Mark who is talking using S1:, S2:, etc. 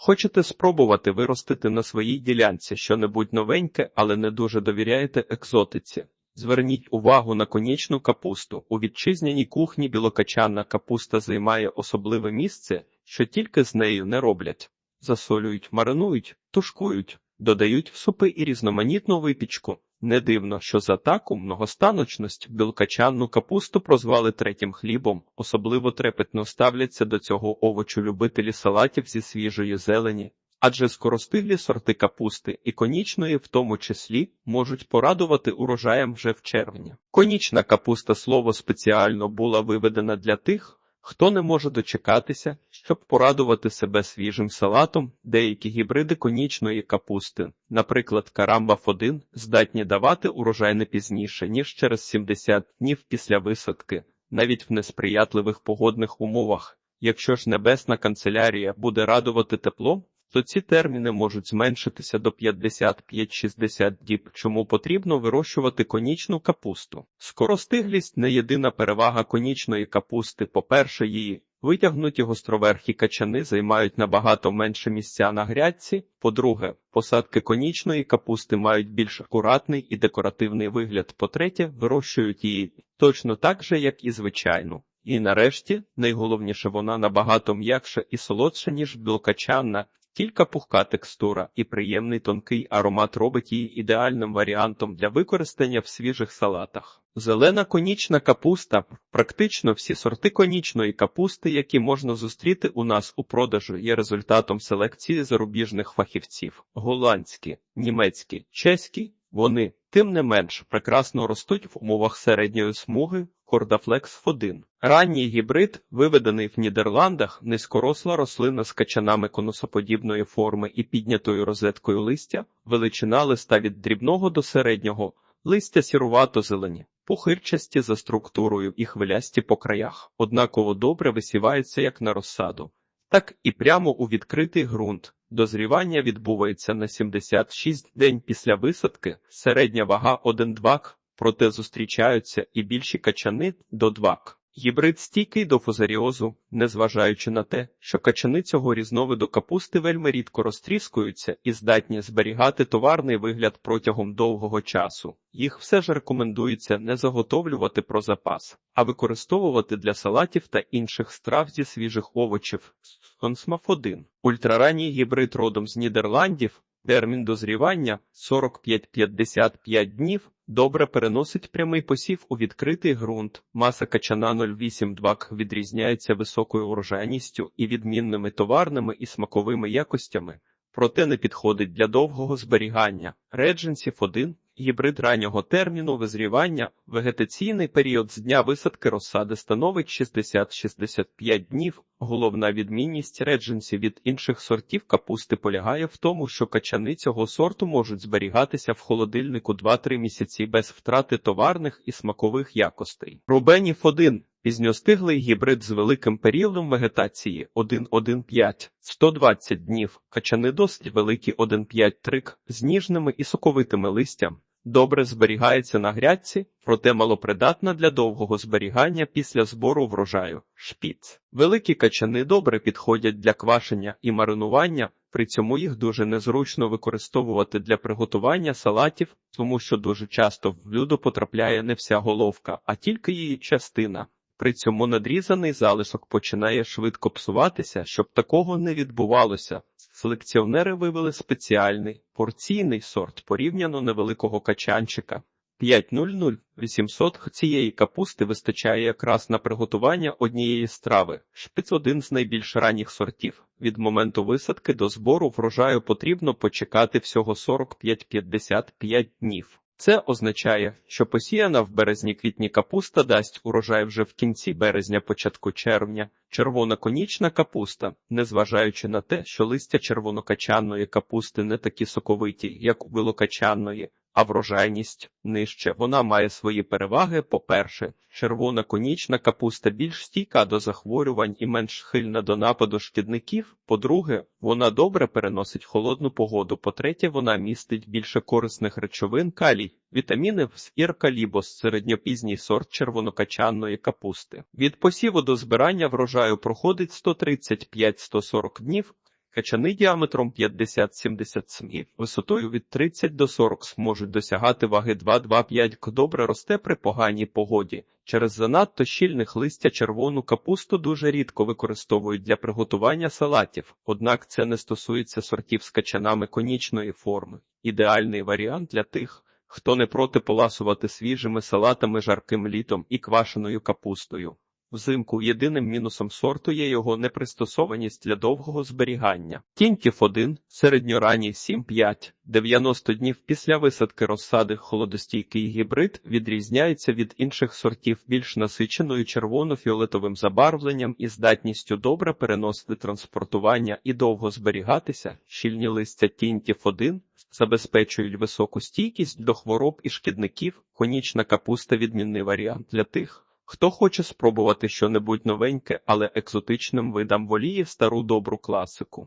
S1: Хочете спробувати виростити на своїй ділянці що-небудь новеньке, але не дуже довіряєте екзотиці? Зверніть увагу на конічну капусту. У вітчизняній кухні білокачанна капуста займає особливе місце, що тільки з нею не роблять. Засолюють, маринують, тушкують, додають в супи і різноманітну випічку. Не дивно, що за таку многостаночність білкачанну капусту прозвали третім хлібом, особливо трепетно ставляться до цього овочу любителі салатів зі свіжої зелені. Адже скоростиглі сорти капусти і конічної в тому числі можуть порадувати урожаєм вже в червні. Конічна капуста слово спеціально була виведена для тих, хто не може дочекатися, щоб порадувати себе свіжим салатом, деякі гібриди конічної капусти, наприклад, карамбаф 1 здатні давати урожай не пізніше, ніж через 70 днів після висадки, навіть в несприятливих погодних умовах. Якщо ж небесна канцелярія буде радувати теплом, то ці терміни можуть зменшитися до 55-60 діб, чому потрібно вирощувати конічну капусту. Скоростиглість не єдина перевага конічної капусти. По-перше, її витягнуті гостроверхі качани займають набагато менше місця на грядці. По-друге, посадки конічної капусти мають більш акуратний і декоративний вигляд. По-третє, вирощують її точно так же, як і звичайну. І нарешті, найголовніше, вона набагато м'якша і солодша, ніж білкачанна, тільки пухка текстура і приємний тонкий аромат робить її ідеальним варіантом для використання в свіжих салатах. Зелена конічна капуста практично всі сорти конічної капусти, які можна зустріти у нас у продажу, є результатом селекції зарубіжних фахівців: голландські, німецькі, чеські. Вони, тим не менш, прекрасно ростуть в умовах середньої смуги Кордафлекс 1 Ранній гібрид, виведений в Нідерландах, низькоросла рослина з качанами конусоподібної форми і піднятою розеткою листя, величина листа від дрібного до середнього, листя сірувато зелені, пухирчасті за структурою і хвилясті по краях, однаково добре висіваються як на розсаду, так і прямо у відкритий ґрунт. Дозрівання відбувається на 76 день після висадки, середня вага 1-2 к, проте зустрічаються і більші качани до 2 к. Гібрид стійкий до фузаріозу, незважаючи на те, що качани цього різновиду капусти вельми рідко розтріскуються і здатні зберігати товарний вигляд протягом довгого часу. Їх все ж рекомендується не заготовлювати про запас, а використовувати для салатів та інших страв зі свіжих овочів. Сонсмаф 1 Ультраранній гібрид родом з Нідерландів, термін дозрівання 45-55 днів. Добре переносить прямий посів у відкритий ґрунт. Маса качана 0,8-2 к відрізняється високою урожайністю і відмінними товарними і смаковими якостями, проте не підходить для довгого зберігання. Редженсів 1 гібрид раннього терміну визрівання, вегетаційний період з дня висадки розсади становить 60-65 днів. Головна відмінність редженсів від інших сортів капусти полягає в тому, що качани цього сорту можуть зберігатися в холодильнику 2-3 місяці без втрати товарних і смакових якостей. Рубенів 1 Пізньостиглий гібрид з великим періодом вегетації 1,1,5 120 днів, качани досить великі 1,5 трик з ніжними і соковитими листям. Добре зберігається на грядці, проте малопридатна для довгого зберігання після збору врожаю. Шпіц. Великі качани добре підходять для квашення і маринування, при цьому їх дуже незручно використовувати для приготування салатів, тому що дуже часто в блюдо потрапляє не вся головка, а тільки її частина. При цьому надрізаний залишок починає швидко псуватися, щоб такого не відбувалося. Селекціонери вивели спеціальний порційний сорт порівняно невеликого качанчика. 500 800 цієї капусти вистачає якраз на приготування однієї страви. Шпиц один з найбільш ранніх сортів. Від моменту висадки до збору врожаю потрібно почекати всього 45-55 днів. Це означає, що посіяна в березні-квітні капуста дасть урожай вже в кінці березня, початку червня. Червона конічна капуста, незважаючи на те, що листя червонокачанної капусти не такі соковиті, як у білокачанної, а врожайність нижче. Вона має свої переваги. По-перше, червона конічна капуста більш стійка до захворювань і менш схильна до нападу шкідників. По-друге, вона добре переносить холодну погоду. По-третє, вона містить більше корисних речовин калій, вітаміни з іркалібос, середньопізній сорт червонокачанної капусти. Від посіву до збирання врожаю проходить 135-140 днів. Качани діаметром 50-70 см, висотою від 30 до 40 см можуть досягати ваги 2-2,5 к. Добре росте при поганій погоді. Через занадто щільних листя червону капусту дуже рідко використовують для приготування салатів, однак це не стосується сортів з качанами конічної форми. Ідеальний варіант для тих, хто не проти поласувати свіжими салатами жарким літом і квашеною капустою. Взимку єдиним мінусом сорту є його непристосованість для довгого зберігання. Тіньків 1, середньоранній 7-5, 90 днів після висадки розсади холодостійкий гібрид відрізняється від інших сортів більш насиченою червоно-фіолетовим забарвленням і здатністю добре переносити транспортування і довго зберігатися. Щільні листя тіньків 1 забезпечують високу стійкість до хвороб і шкідників. Конічна капуста відмінний варіант для тих, Хто хоче спробувати щонебудь новеньке, але екзотичним видам воліє стару добру класику.